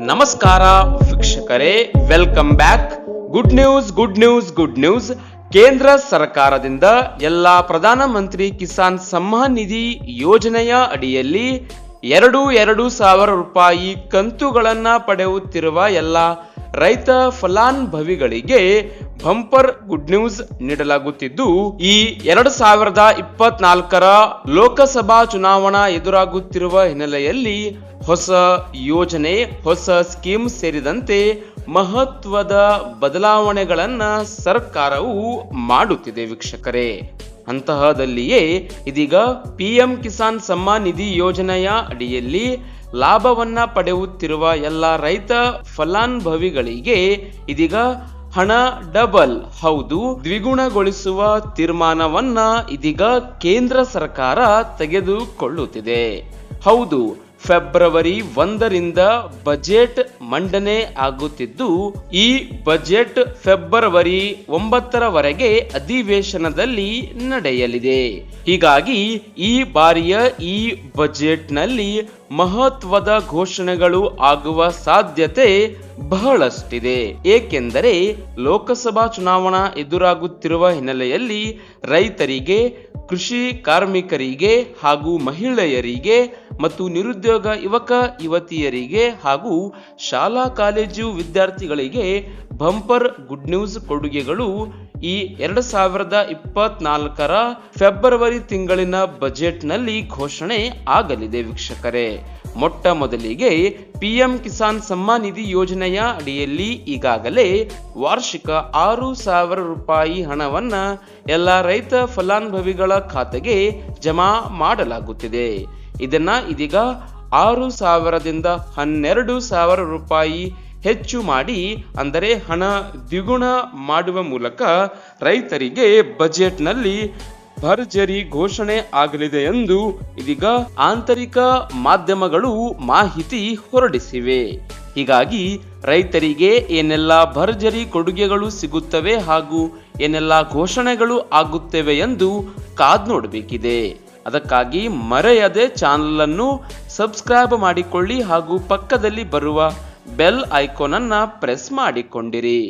ನಮಸ್ಕಾರ ವೀಕ್ಷಕರೇ welcome back good news good news good news ಕೇಂದ್ರ ಸರ್ಕಾರದಿಂದ ಎಲ್ಲ ಪ್ರಧಾನಮಂತ್ರಿ ಕಿಸಾನ್ ಸಮ್ಮಾನ್ ನಿಧಿ ಯೋಜನೆಯ ಅಡಿಯಲ್ಲಿ ಎರಡು ಎರಡು ಸಾವಿರ ರೂಪಾಯಿ ಕಂತುಗಳನ್ನು ಪಡೆಯುತ್ತಿರುವ ಎಲ್ಲ ರೈತ ಫಲಾನುಭವಿಗಳಿಗೆ ಬಂಪರ್ ಗುಡ್ ನ್ಯೂಸ್ ನೀಡಲಾಗುತ್ತಿದ್ದು, ಈ ಎರಡು ಸಾವಿರದ ಇಪ್ಪತ್ನಾಲ್ಕರ ಲೋಕಸಭಾ ಚುನಾವಣಾ ಎದುರಾಗುತ್ತಿರುವ ಹಿನ್ನೆಲೆಯಲ್ಲಿ ಹೊಸ ಯೋಜನೆ, ಹೊಸ ಸ್ಕೀಮ್ ಸೇರಿದಂತೆ ಮಹತ್ವದ ಬದಲಾವಣೆಗಳನ್ನ ಸರ್ಕಾರವು ಮಾಡುತ್ತಿದೆ ವೀಕ್ಷಕರೇ. ಅಂತಹದಲ್ಲಿಯೇ ಇದೀಗ ಪಿಎಂ ಕಿಸಾನ್ ಸಮ್ಮಾನ್ ನಿಧಿ ಯೋಜನೆಯ ಅಡಿಯಲ್ಲಿ ಲಾಭವನ್ನ ಪಡೆಯುತ್ತಿರುವ ಎಲ್ಲ ರೈತ ಫಲಾನುಭವಿಗಳಿಗೆ ಇದೀಗ ಹಣ ಡಬಲ್. ಹೌದು, ದ್ವಿಗುಣಗೊಳಿಸುವ ತೀರ್ಮಾನವನ್ನ ಇದೀಗ ಕೇಂದ್ರ ಸರ್ಕಾರ ತೆಗೆದುಕೊಳ್ಳುತ್ತಿದೆ. ಹೌದು ಫೆಬ್ರವರಿ ಒಂದರಿಂದ ಬಜೆಟ್ ಮಂಡನೆ ಆಗುತ್ತಿದ್ದು, ಈ ಬಜೆಟ್ ಫೆಬ್ರವರಿ ಒಂಬತ್ತರವರೆಗೆ ಅಧಿವೇಶನದಲ್ಲಿ ನಡೆಯಲಿದೆ. ಹೀಗಾಗಿ ಈ ಬಾರಿಯ ಈ ಬಜೆಟ್ನಲ್ಲಿ ಮಹತ್ವದ ಘೋಷಣೆಗಳು ಆಗುವ ಸಾಧ್ಯತೆ ಬಹಳಷ್ಟಿದೆ. ಏಕೆಂದರೆ ಲೋಕಸಭಾ ಚುನಾವಣಾ ಎದುರಾಗುತ್ತಿರುವ ಹಿನ್ನೆಲೆಯಲ್ಲಿ ರೈತರಿಗೆ, ಕೃಷಿ ಕಾರ್ಮಿಕರಿಗೆ ಹಾಗೂ ಮಹಿಳೆಯರಿಗೆ ಮತ್ತು ನಿರುದ್ಯೋಗ ಯುವಕ ಯುವತಿಯರಿಗೆ ಹಾಗೂ ಶಾಲಾ ಕಾಲೇಜು ವಿದ್ಯಾರ್ಥಿಗಳಿಗೆ ಬಂಪರ್ ಗುಡ್ ನ್ಯೂಸ್ ಕೊಡುಗೆಗಳು ಈ ಎರಡು ಸಾವಿರದ ಇಪ್ಪತ್ನಾಲ್ಕರ ಫೆಬ್ರವರಿ ತಿಂಗಳಿನ ಬಜೆಟ್ನಲ್ಲಿ ಘೋಷಣೆ ಆಗಲಿದೆ ವೀಕ್ಷಕರೇ. ಮೊಟ್ಟ ಮೊದಲಿಗೆ ಪಿಎಂ ಕಿಸಾನ್ ಸಮ್ಮಾನ್ ನಿಧಿ ಯೋಜನೆಯ ಅಡಿಯಲ್ಲಿ ಈಗಾಗಲೇ ವಾರ್ಷಿಕ ಆರು ಸಾವಿರ ರೂಪಾಯಿ ಹಣವನ್ನ ಎಲ್ಲ ರೈತ ಫಲಾನುಭವಿಗಳ ಖಾತೆಗೆ ಜಮಾ ಮಾಡಲಾಗುತ್ತಿದೆ. ಇದನ್ನ ಇದೀಗ ಆರು ಸಾವಿರದಿಂದ ಹನ್ನೆರಡು ಸಾವಿರ ರೂಪಾಯಿ ಹೆಚ್ಚು ಮಾಡಿ, ಅಂದರೆ ಹಣ ದ್ವಿಗುಣ ಮಾಡುವ ಮೂಲಕ ರೈತರಿಗೆ ಬಜೆಟ್ನಲ್ಲಿ ಭರ್ಜರಿ ಘೋಷಣೆ ಆಗಲಿದೆ ಎಂದು ಇದೀಗ ಆಂತರಿಕ ಮಾಧ್ಯಮಗಳು ಮಾಹಿತಿ ಹೊರಡಿಸಿವೆ. ಹೀಗಾಗಿ ರೈತರಿಗೆ ಏನೆಲ್ಲ ಭರ್ಜರಿ ಕೊಡುಗೆಗಳು ಸಿಗುತ್ತವೆ ಹಾಗೂ ಏನೆಲ್ಲ ಘೋಷಣೆಗಳು ಆಗುತ್ತವೆ ಎಂದು ಕಾದ್ ನೋಡಬೇಕಿದೆ. ಅದಕ್ಕಾಗಿ ಮರೆಯದೆ ಚಾನಲನ್ನು ಸಬ್ಸ್ಕ್ರೈಬ್ ಮಾಡಿಕೊಳ್ಳಿ ಹಾಗೂ ಪಕ್ಕದಲ್ಲಿ ಬರುವ ಬೆಲ್ ಐಕಾನ್ ಅನ್ನ ಪ್ರೆಸ್ ಮಾಡಿಕೊಂಡಿರಿ.